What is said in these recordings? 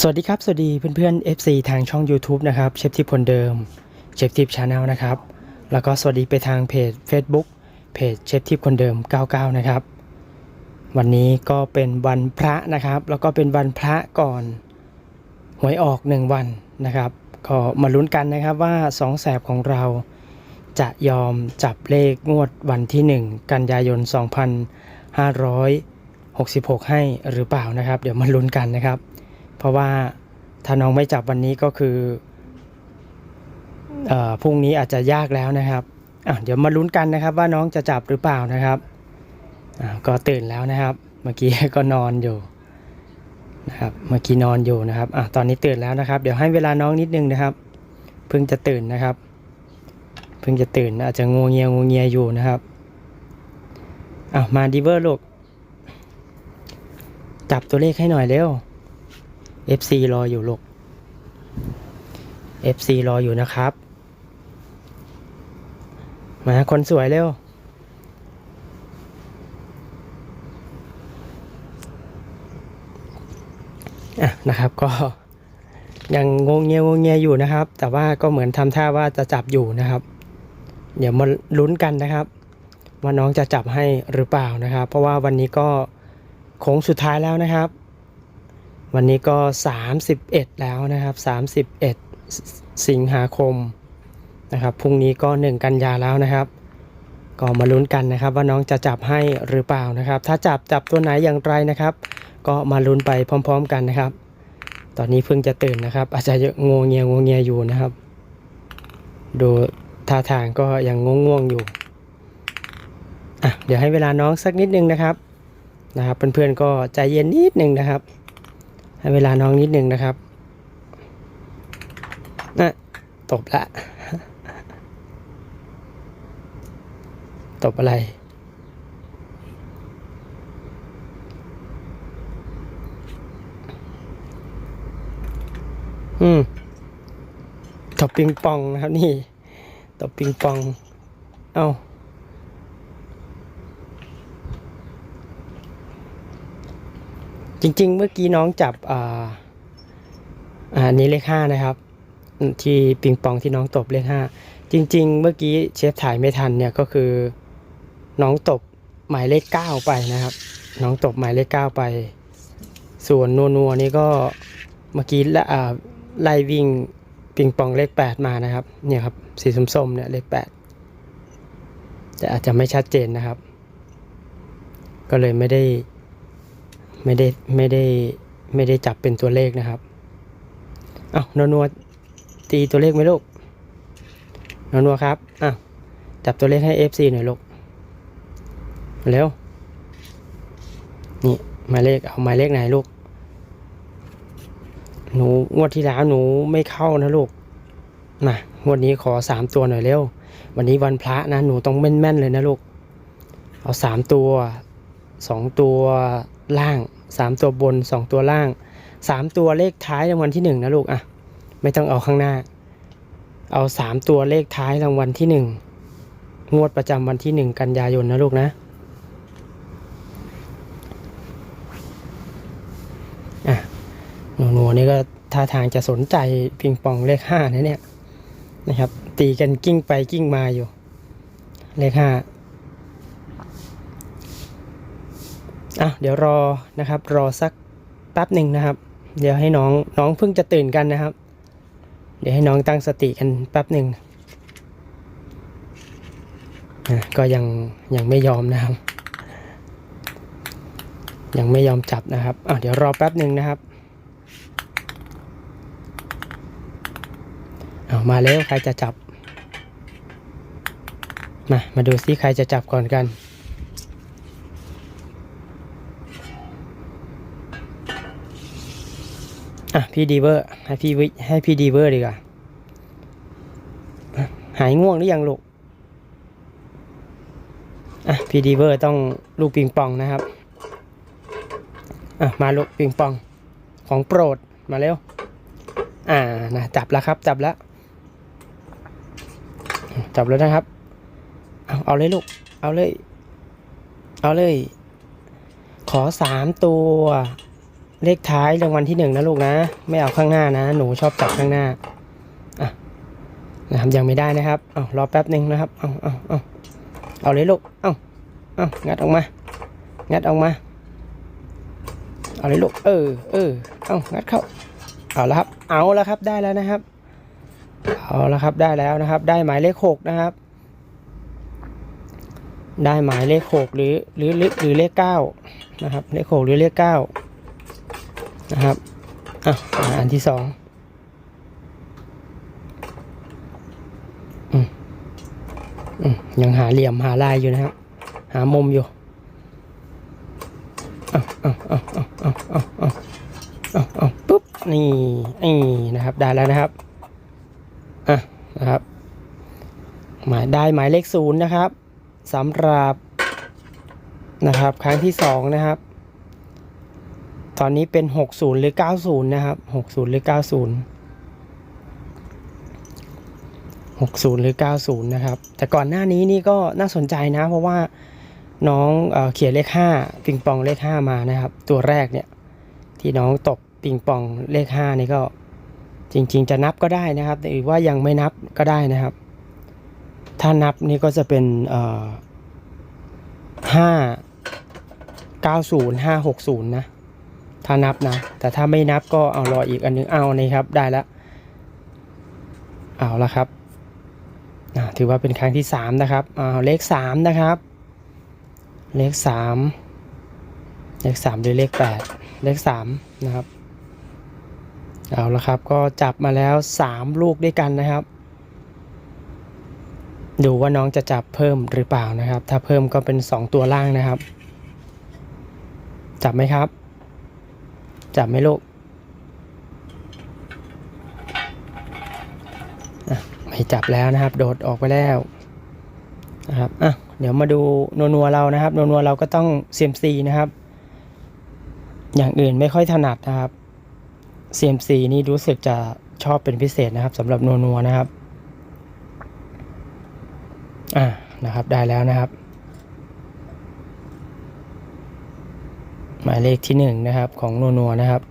สวัสดีครับ สวัสดีเพื่อนๆ FC ทางช่อง YouTube นะครับเชฟทิพย์คนเดิมเชฟทิพย์ชาแนลนะครับ แล้วก็สวัสดีไปทางเพจ Facebook เพจเชฟทิพย์คนเดิม 99 นะครับ วันนี้ก็เป็นวันพระนะครับ แล้วก็เป็นวันพระก่อนหวยออก 1 วันนะครับ ก็มาลุ้นกันนะครับว่าสองแสบของเราจะยอมจับเลขงวดวันที่ 1 กันยายน 2566 ให้หรือเปล่านะครับ เดี๋ยวมาลุ้นกันนะครับ เพราะว่าถ้าน้องไม่จับวันนี้ก็คือเออพรุ่งนี้อาจจะยากแล้วนะครับอะเดี๋ยวมาลุ้นกันนะครับว่าน้องจะจับหรือเปล่านะครับอะก็ตื่นแล้วนะครับ เมื่อกี้ก็นอนอยู่นะครับเมื่อกี้นอนอยู่นะครับอะตอนนี้ตื่นแล้วนะครับ เดี๋ยวให้เวลาน้องนิดนึงนะครับ เพิ่งจะตื่นนะครับ เพิ่งจะตื่นอาจจะงูเงียงูเงียอยู่นะครับอะมาดิเวอร์ลูกจับตัวเลขให้หน่อยเร็ว FC รออยู่ลูก FC รออยู่นะครับ มาคนสวยเร็ว อะนะครับก็ยังงงเงียงงเงียอยู่นะครับ แต่ว่าก็เหมือนทำท่าว่าจะจับอยู่นะครับ เดี๋ยวมาลุ้นกันนะครับ ว่าน้องจะจับให้หรือเปล่านะครับ เพราะว่าวันนี้ก็โค้งสุดท้ายแล้วนะครับ วันนี้ก็ 31 แล้วนะครับ 31 สิงหาคมนะครับพรุ่งนี้ก็ 1 กันยาแล้วนะครับ ก็มาลุ้นกันนะครับ ว่าน้องจะจับให้หรือเปล่านะครับ ถ้าจับจับตัวไหนอย่างไรนะครับ ก็มาลุ้นไปพร้อม ๆ กันนะครับ ตอนนี้เพิ่งจะตื่นนะครับ อาจจะงงเงียงวงเงียอยู่นะครับ ดูท่าทางก็ยังง่วงๆอยู่อะเดี๋ยวให้เวลาน้องสักนิดนึงนะครับนะครับเพื่อนๆก็ใจเย็นนิดนึงนะครับ ให้เวลาน้องนิดนึงนะครับนะตบละ ตบอะไร อืม ตบปิงปองนะครับนี่ ตบปิงปอง เอา้า ริง ๆ เมื่อกี้น้องจับอ่าอ่าอันนี้เลขห้านะครับ ที่ปิงปองที่น้องตบเลขห้าจริง ๆ เมื่อกี้เชฟถ่ายไม่ทันเนี่ยก็คือ น้องตบหมายเลขเก้าไปนะครับ น้องตบหมายเลขเก้าไป ส่วนนัวนัวนี่ก็เมื่อกี้ละอ่าไล่วิ่งปิงปองเลขแปดมานะครับ เนี่ยครับสีส้มๆเนี่ยเลขแปดแต่อาจจะไม่ชัดเจนนะครับ ก็เลยไม่ได้ ไม่ได้ไม่ได้ไม่ได้จับเป็นตัวเลขนะครับ เอานนัวตีตัวเลขไหมลูกนนัวครับอะจับตัวเลขให้ FC หน่อยลูกเร็วนี่หมายเลขเอาหมายเลขไหนลูก หนูงวดที่แล้วหนูไม่เข้านะลูกมางวดนี้ขอสามตัวหน่อยเร็ว วันนี้วันพระนะหนูต้องแม่นๆเลยนะลูก เอาสามตัวสองตัวล่าง สามตัวบนสองตัวล่างสามตัวเลขท้ายรางวัลที่หนึ่งนะลูกอะไม่ต้องเอาข้างหน้า เอาสามตัวเลขท้ายรางวัลที่หนึ่งงวดประจำวันที่หนึ่งกันยายนนะลูกนะอะหนูหนูนี่ก็ท่าทางจะสนใจปิงปองเลขห้านะเนี่ยนะครับ ตีกันกิ้งไปกิ้งมาอยู่ เลขห้า อะเดี๋ยวรอนะครับ รอสักแป๊บหนึ่งนะครับ เดี๋ยวให้น้องน้องเพิ่งจะตื่นกันนะครับ เดี๋ยวให้น้องตั้งสติกันแป๊บหนึ่งอะก็ยังยังไม่ยอมนะครับ ยังไม่ยอมจับนะครับอะเดี๋ยวรอแป๊บหนึ่งนะครับเอามาแล้วใครจะจับ มา มาดูซิใครจะจับก่อนกัน อะพี่ดีเวอร์ให้พี่วิให้พี่ดีเวอร์ดีกว่า หายง่วงหรือยังลูกอะพี่ดีเวอร์ต้องลูกปิงปองนะครับอะมาลูกปิงปองของโปรดมาเร็ว อ่านะจับแล้วครับ จับแล้ว จับแล้วนะครับ เอาเอาเลยลูก เอาเลย เอาเลย ขอสามตัว เลขท้ายรางวัลที่หนึ่งนะลูกนะ ไม่เอาข้างหน้านะ หนูชอบจับข้างหน้าอะนะครับยังไม่ได้นะครับเอารอแป๊บหนึ่งนะครับเอาเอาเอาเอาเลยลูกเอาเอางัดออกมา งัดออกมาเอาเลยลูกเออเออเอางัดเข้าเอาแล้วครับ เอาแล้วครับได้แล้วนะครับ เอาแล้วครับได้แล้วนะครับ ได้หมายเลขหกนะครับ ได้หมายเลขหกหรือหรือหรือหรือเลขเก้านะครับ เลขหกหรือเลขเก้า นะครับอะอันที่สองอืมอืมยังหาเหลี่ยมหาลายอยู่นะครับ หามุมอยู่อาเอาเอาเอาเอาเอาเอาเอาเอาปุ๊บ นี่นี่นะครับ ได้แล้วนะครับ อะ นะครับ หมายได้หมายเลขศูนย์นะครับสำหรับนะครับ ครั้งที่สองนะครับ ตอนนี้เป็น 60 หรือ 90 นะครับ 60 หรือ 90 60 หรือ 90 นะครับ แต่ก่อนหน้านี้นี่ก็น่าสนใจนะ เพราะว่าน้องเอเขียนเลข 5 ปิงปองเลข 5 มานะครับ ตัวแรกเนี่ยที่น้องตบปิงปองเลข 5 นี่ก็จริง ๆ จะนับก็ได้นะครับหรือว่ายังไม่นับก็ได้นะครับ ถ้านับนี่ก็จะเป็นห้าเก้าศูนย์ห้าหกศูนย์นะ ถ้านับนะ แต่ถ้าไม่นับก็เอารออีกอันนึงเอานี่ครับได้แล้วเอาละครับถือว่าเป็นครั้งที่สามนะครับเอาเลขสามนะครับ เลขสามเลขสามหรือเลขแปดเลขสามนะครับเอาละครับก็จับมาแล้วสามลูกด้วยกันนะครับ ดูว่าน้องจะจับเพิ่มหรือเปล่านะครับ ถ้าเพิ่มก็เป็น2ตัวล่างนะครับ จับไหมครับ จับไหมลูกไม่จับแล้วนะครับ โดดออกไปแล้วนะครับอะเดี๋ยวมาดูนัวๆเรานะครับนัวๆเราก็ต้องเซียมซีนะครับ อย่างอื่นไม่ค่อยถนัดนะครับเซียมซีนี่รู้สึกจะชอบเป็นพิเศษนะครับสำหรับนัวๆนะครับ อ่านะครับได้แล้วนะครับ หมายเลขที่หนึ่งนะครับของนัวนัวนะครับ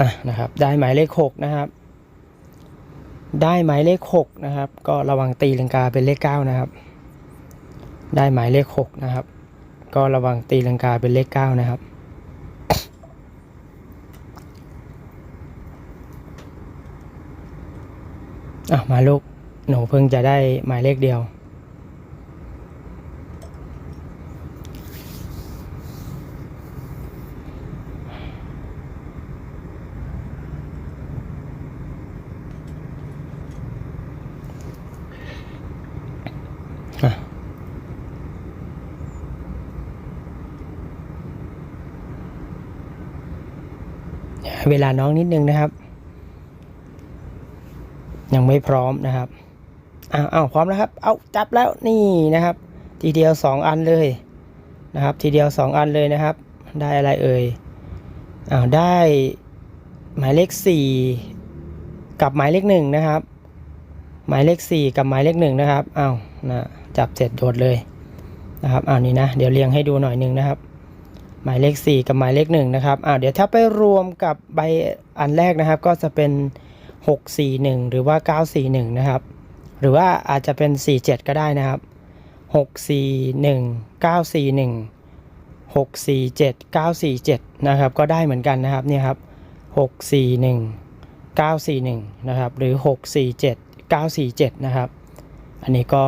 อะนะครับได้หมายเลขหกนะครับ ได้หมายเลขหกนะครับ ก็ระวังตีลังกาเป็นเลขเก้านะครับ ได้หมายเลขหกนะครับ ก็ระวังตีลังกาเป็นเลขเก้านะครับอะมาลูกหนูเพิ่งจะได้หมายเลขเดียว เวลาน้องนิดนึงนะครับ ยังไม่พร้อมนะครับอ้าวอ้าวพร้อมแล้วครับ เอาจับแล้วนี่นะครับ ทีเดียวสองอันเลยนะครับ ทีเดียวสองอันเลยนะครับ ได้อะไรเอ่ยอ้าวได้หมายเลขสี่กับหมายเลขหนึ่งนะครับ หมายเลขสี่กับหมายเลขหนึ่งนะครับอ้าวนะจับเสร็จโดดเลยนะครับอ้าวนี่นะ เดี๋ยวเรียงให้ดูหน่อยนึงนะครับ หมายเลขสี่กับหมายเลขหนึ่งนะครับอ้าวเดี๋ยวถ้าไปรวมกับใบอันแรกนะครับ ก็จะเป็น 641 หรือว่า 941 นะครับ หรือว่าอาจจะเป็น 47 ก็ได้นะครับ 641 941 647 947 นะครับ ก็ได้เหมือนกันนะครับเนี่ยครับ 641 941 นะครับ หรือ 647 947 นะครับ อันนี้ก็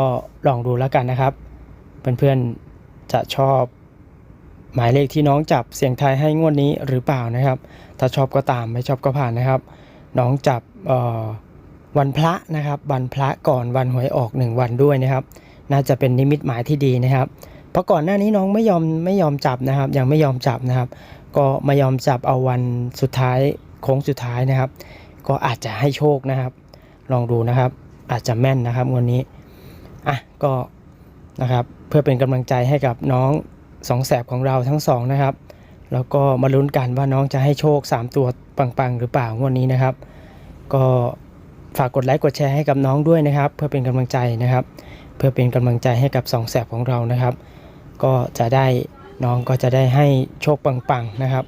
ลองดูแล้วกันนะครับ เพื่อนๆจะชอบ หมายเลขที่น้องจับเสียงไทายให้งวดนี้หรือเปล่านะครับ ถ้าชอบก็ตามไม่ชอบก็ผ่านนะครับ น้องจับวันพระนะครับ วันพระก่อนวันหวยออกหนึ่งวันด้วยนะครับ น่าจะเป็นนิมิตหมายที่ดีนะครับ เพราะก่อนหน้านี้น้องไม่ยอมไม่ยอมจับนะครับ ยังไม่ยอมจับนะครับ ก็ไมายอมจับเอาวันสุดท้ายโค้งสุดท้ายนะครับ ก็อาจจะให้โชคนะครับ ลองดูนะครับ อาจจะแม่นนะครับวันนี้อะก็นะครับเพื่อเป็นกำลังใจให้กับน้อง สองแสบของเราทั้งสองนะครับ แล้วก็มาลุ้นกันว่าน้องจะให้โชค 3 ตัวปังๆ หรือเปล่างวดนี้นะครับ ก็ฝากกดไลค์กดแชร์ให้กับน้องด้วยนะครับ เพื่อเป็นกำลังใจนะครับ เพื่อเป็นกำลังใจให้กับสองแสบของเรานะครับ ก็จะได้น้องก็จะได้ให้โชคปังๆนะครับ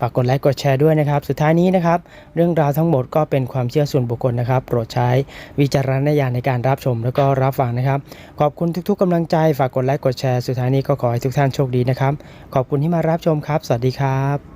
ฝากกดไลค์กดแชร์ด้วยนะครับ สุดท้ายนี้นะครับ เรื่องราวทั้งหมดก็เป็นความเชื่อส่วนบุคคลนะครับ โปรดใช้วิจารณญาณในการรับชมแล้วก็รับฟังนะครับ ขอบคุณทุกๆกำลังใจ ฝากกดไลค์กดแชร์ สุดท้ายนี้ก็ขอให้ทุกท่านโชคดีนะครับ ขอบคุณที่มารับชมครับ สวัสดีครับ